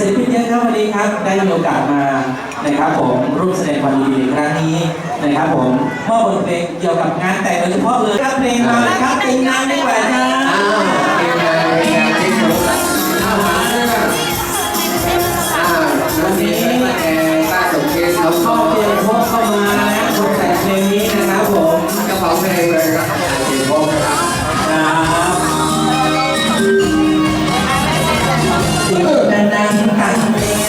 ศิลปินเยอะครับวันนี้ครับได้มีโอกาสมานะครับผมร่วมแสดงความดีใครั้งนี้นะครับผมเมอบบทเพลงเกี่ยวกับงานแต่งโดยเฉพาะเลยครับเพลงมาเลยครับเพลงงานดีกว่านะเข้าเพียงพบเข้ามานะคนแต่เพลงนี้นะครับผมกระเป๋าเพลงเลยครับเพลงพบครับ na ng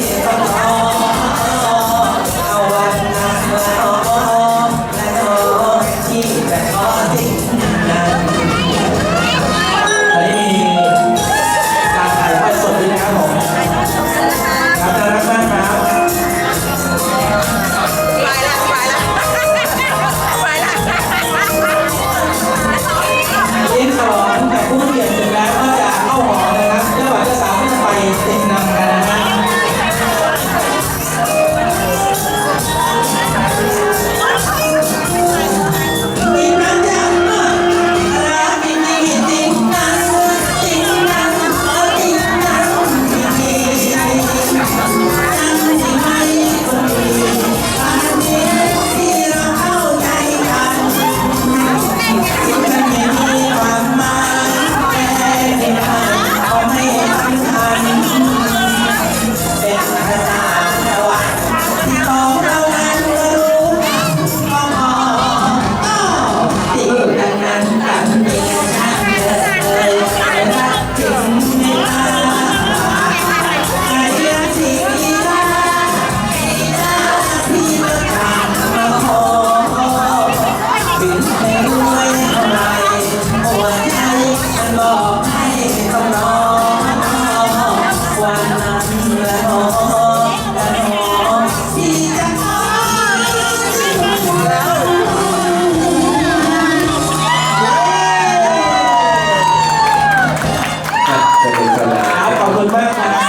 Gracias. คุณมากครับ